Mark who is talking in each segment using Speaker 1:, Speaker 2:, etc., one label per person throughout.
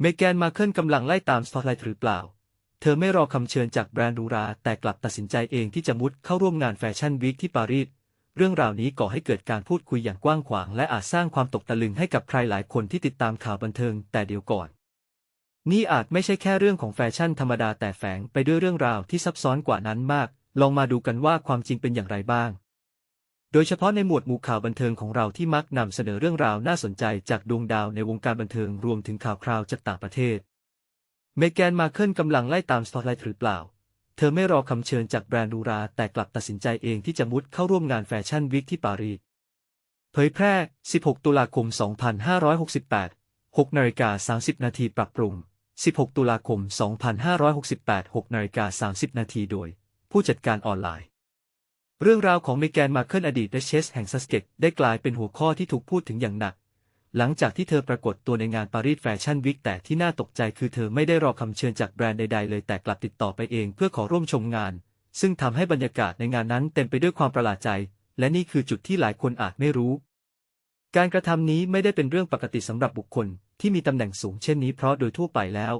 Speaker 1: เมแกนมาเคิลกำลังไล่ตามสปอตไลท์หรือเปล่า เธอไม่รอคำเชิญจากแบรนด์รูราแต่กลับตัดสินใจเองที่จะมุดเข้าร่วมงานแฟชั่นวีคที่ปารีส เรื่องราวนี้ก่อให้เกิดการพูดคุยอย่างกว้างขวาง และอาจสร้างความตกตะลึงให้กับใครหลายคนที่ติดตามข่าวบันเทิงแต่เดี๋ยวก่อน นี่อาจไม่ใช่แค่เรื่องของแฟชั่นธรรมดาแต่แฝงไปด้วยเรื่องราวที่ซับซ้อนกว่านั้นมาก ลองมาดูกันว่าความจริงเป็นอย่างไรบ้าง โดยเฉพาะในหมวดหมู่ข่าวบันเทิงของเราที่มักนำเสนอเรื่องราวน่าสนใจจากดวงดาวในวงการบันเทิงรวมถึงข่าวคราวจากต่างประเทศ เมแกนมาเคิลกำลังไล่ตามสปอตไลท์หรือเปล่า เธอไม่รอคำเชิญจากแบรนด์หรูรา แต่กลับตัดสินใจเองที่จะมุดเข้าร่วมงานแฟชั่นวีคที่ปารีส เผยแพร่ 16 ตุลาคม 2568 6นาฬิกา30 นาทีปรับปรุง 16 ตุลาคม 2568 6นาฬิกา30 นาทีโดย ผู้จัดการออนไลน์ เรื่องราวของเมแกนมาเคิลอดีตเดชเชสแห่งซัสเก็ตได้กลายเป็นหัวข้อที่ถูกพูดถึงอย่างหนัก หลังจากที่เธอปรากฏตัวในงานปารีสแฟชั่นวีคแต่ที่น่าตกใจคือเธอไม่ได้รอคำเชิญจากแบรนด์ใดๆเลยแต่กลับติดต่อไปเองเพื่อขอร่วมชมงาน ซึ่งทำให้บรรยากาศในงานนั้นเต็มไปด้วยความประหลาดใจ และนี่คือจุดที่หลายคนอาจไม่รู้ การกระทำนี้ไม่ได้เป็นเรื่องปกติสำหรับบุคคลที่มีตำแหน่งสูงเช่นนี้เพราะโดยทั่วไปแล้ว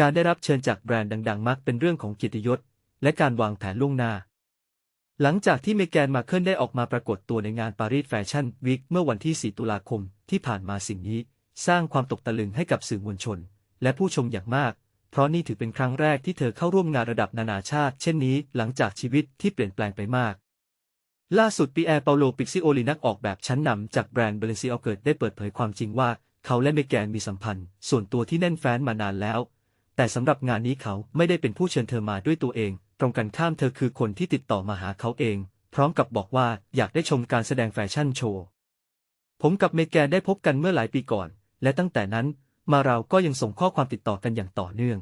Speaker 1: การได้รับเชิญจากแบรนด์ดัง ๆ มักเป็นเรื่องของเกียรติยศและการวางแผนล่วงหน้า หลังจากที่เมแกนมาเคิลได้ออกมาปรากฏตัวในงานปารีสแฟชั่นวีคเมื่อวันที่ 4 ตุลาคมที่ผ่านมาสิ่งนี้ สร้างความตกตะลึงให้กับสื่อมวลชน และผู้ชมอย่างมาก เพราะนี่ถือเป็นครั้งแรกที่เธอเข้าร่วมงานระดับนานาชาติ เช่นนี้หลังจากชีวิตที่เปลี่ยนแปลงไปมาก ล่าสุดปีแอร์เปาโลปิกซิโอลีนักออกแบบชั้นนำจากแบรนด์เบลซิโอเกิดได้เปิดเผยความจริงว่า เขาและเมแกนมีสัมพันธ์ ส่วนตัวที่แน่นแฟ้นมานานแล้ว แต่สำหรับงานนี้เขาไม่ได้เป็นผู้เชิญเธอมาด้วยตัวเอง ตรงกันข้ามเธอคือคนที่ติดต่อมาหาเขาเอง พร้อมกับบอกว่าอยากได้ชมการแสดงแฟชั่นโชว์ ผมกับเมแกนได้พบกันเมื่อหลายปีก่อน และตั้งแต่นั้นมาเราก็ยังส่งข้อความติดต่อกันอย่างต่อเนื่อง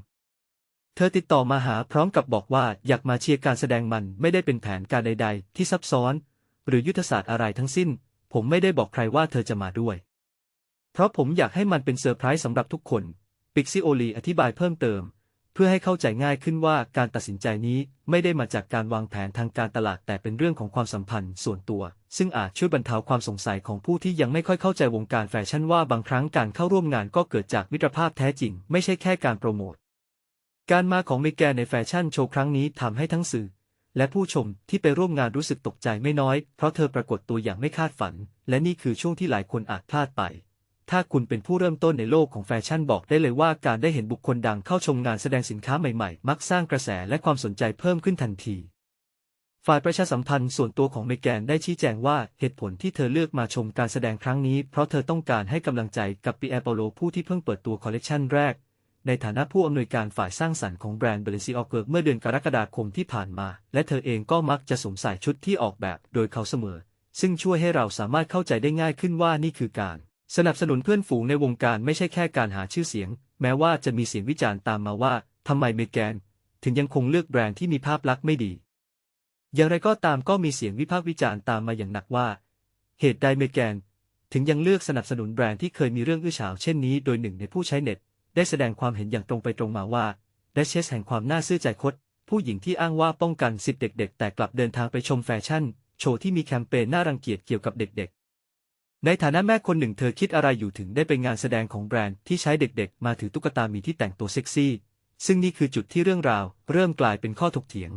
Speaker 1: เธอติดต่อมาหาพร้อมกับบอกว่าอยากมาเชียร์การแสดงมันไม่ได้เป็นแผนการใด ๆ ที่ซับซ้อน หรือยุทธศาสตร์อะไรทั้งสิ้น ผมไม่ได้บอกใครว่าเธอจะมาด้วย เพราะผมอยากให้มันเป็นเซอร์ไพรส์สำหรับทุกคน ปิกซิโอลีอธิบายเพิ่มเติม เพื่อให้เข้าใจง่ายขึ้นว่าการตัดสินใจนี้ไม่ได้มาจากการวางแผนทางการตลาดแต่เป็นเรื่องของความสัมพันธ์ส่วนตัว ซึ่งอาจช่วยบรรเทาความสงสัยของผู้ที่ยังไม่ค่อยเข้าใจวงการแฟชั่นว่าบางครั้งการเข้าร่วมงานก็เกิดจากมิตรภาพแท้จริง ไม่ใช่แค่การโปรโมทการมาของเมแกนในแฟชั่นโชว์ครั้งนี้ทำให้ทั้งสื่อ และผู้ชมที่ไปร่วมงานรู้สึกตกใจไม่น้อย เพราะเธอปรากฏตัวอย่างไม่คาดฝัน และนี่คือช่วงที่หลายคนอาจพลาดไป ถ้าคุณเป็นผู้เริ่มต้นในโลกของแฟชั่นบอกได้เลยว่าการได้เห็นบุคคลดังเข้าชมงานแสดงสินค้าใหม่ๆ มักสร้างกระแสและความสนใจเพิ่มขึ้นทันที ฝ่ายประชาสัมพันธ์ส่วนตัวของเมแกนได้ชี้แจงว่าเหตุผลที่เธอเลือกมาชมการแสดงครั้งนี้ เพราะเธอต้องการให้กำลังใจกับปีแอร์เปโลผู้ที่เพิ่งเปิดตัวคอลเลกชันแรก ในฐานะผู้อำนวยการฝ่ายสร้างสรรค์ของแบรนด์เบลซิออเกิร์เมื่อเดือนกรกฎาคมที่ผ่านมา และเธอเองก็มักจะสวมใส่ชุดที่ออกแบบโดยเขาเสมอ ซึ่งช่วยให้เราสามารถเข้าใจได้ง่ายขึ้นว่านี่คือการ สนับสนุนเพื่อนฝูงในวงการไม่ใช่แค่การหาชื่อเสียง แม้ว่าจะมีเสียงวิจารณ์ตามมาว่าทำไมเมแกน ถึงยังคงเลือกแบรนด์ที่มีภาพลักษณ์ไม่ดี อย่างไรก็ตามก็มีเสียงวิพากษ์วิจารณ์ตามมาอย่างหนักว่า เหตุใดเมแกน ถึงยังเลือกสนับสนุนแบรนด์ที่เคยมีเรื่องอื้อฉาวเช่นนี้โดยหนึ่งในผู้ใช้เน็ต ได้แสดงความเห็นอย่างตรงไปตรงมาว่าเดชเชสแห่งความน่าซื่อใจคดผู้หญิงที่อ้างว่าป้องกันสิทธิเด็ก ๆ แต่กลับเดินทางไปชมแฟชั่น โชว์ที่มีแคมเปญน่ารังเกียจเกี่ยวกับเด็กๆ ในฐานะแม่คนหนึ่งเธอคิดอะไรอยู่ถึงได้ไปงานแสดงของแบรนด์ที่ใช้เด็กๆ มาถือตุ๊กตามีที่แต่งตัวเซ็กซี่ ซึ่งนี่คือจุดที่เรื่องราว เริ่มกลายเป็นข้อถกเถียง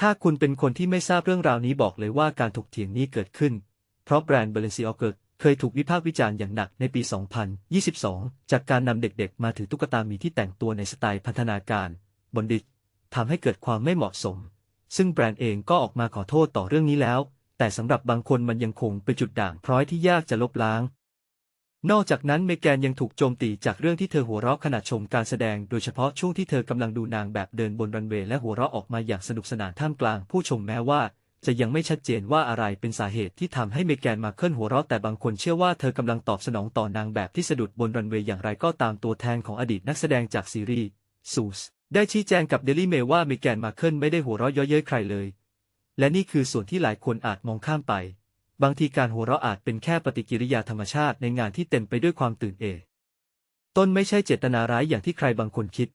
Speaker 1: ถ้าคุณเป็นคนที่ไม่ทราบเรื่องราวนี้บอกเลยว่าการถกเถียงนี้เกิดขึ้น เพราะแบรนด์ Balenciaga เคยถูกวิพากษ์วิจารณ์อย่างหนักในปี 2022 จากการนำเด็กๆ มาถือตุ๊กตามีที่แต่งตัวในสไตล์พัฒนาการ บนดิสทำให้เกิดความไม่เหมาะสม ซึ่งแบรนด์เองก็ออกมาขอโทษต่อเรื่องนี้แล้ว แต่สำหรับบางคนมันยังคงเป็นจุดด่างพร้อยที่ยากจะลบล้าง นอกจากนั้นเมแกนยังถูกโจมตีจากเรื่องที่เธอหัวเราะขณะชมการแสดง โดยเฉพาะช่วงที่เธอกำลังดูนางแบบเดินบนรันเวย์และหัวเราะออกมาอย่างสนุกสนานท่ามกลางผู้ชมแม้ว่า จะยังไม่ชัดเจนว่าอะไรเป็นสาเหตุที่ทำให้เมแกนมาเคิลหัวเราะแต่บางคนเชื่อว่าเธอกำลังตอบสนองต่อนางแบบที่สะดุดบนรันเวย์อย่างไรก็ตามตัวแทนของอดีตนักแสดงจากซีรีส์ซูสได้ชี้แจงกับเดลี่เมว่าเมแกนมาเคิลไม่ได้หัวเราะเยาะเย้ยใครเลย และนี่คือส่วนที่หลายคนอาจมองข้ามไป บางทีการหัวเราะอาจเป็นแค่ปฏิกิริยาธรรมชาติในงานที่เต็มไปด้วยความตื่นเอต้นไม่ใช่เจตนาร้ายอย่างที่ใครบางคนคิด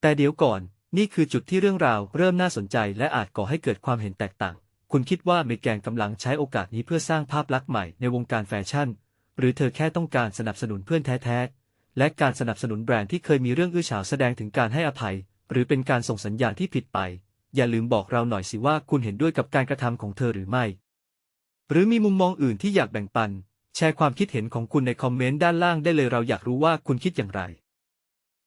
Speaker 1: แต่เดี๋ยวก่อน นี่คือจุดที่เรื่องราวเริ่มน่าสนใจและอาจก่อให้เกิดความเห็นแตกต่าง คุณคิดว่าเมแกนกำลังใช้โอกาสนี้เพื่อสร้างภาพลักษณ์ใหม่ในวงการแฟชั่น หรือเธอแค่ต้องการสนับสนุนเพื่อนแท้ๆ และการสนับสนุนแบรนด์ที่เคยมีเรื่องอื้อฉาวแสดงถึงการให้อภัย หรือเป็นการส่งสัญญาณที่ผิดไป อย่าลืมบอกเราหน่อยสิว่าคุณเห็นด้วยกับการกระทำของเธอหรือไม่ หรือมีมุมมองอื่นที่อยากแบ่งปัน แชร์ความคิดเห็นของคุณในคอมเมนต์ด้านล่างได้เลยเราอยากรู้ว่าคุณคิดอย่างไร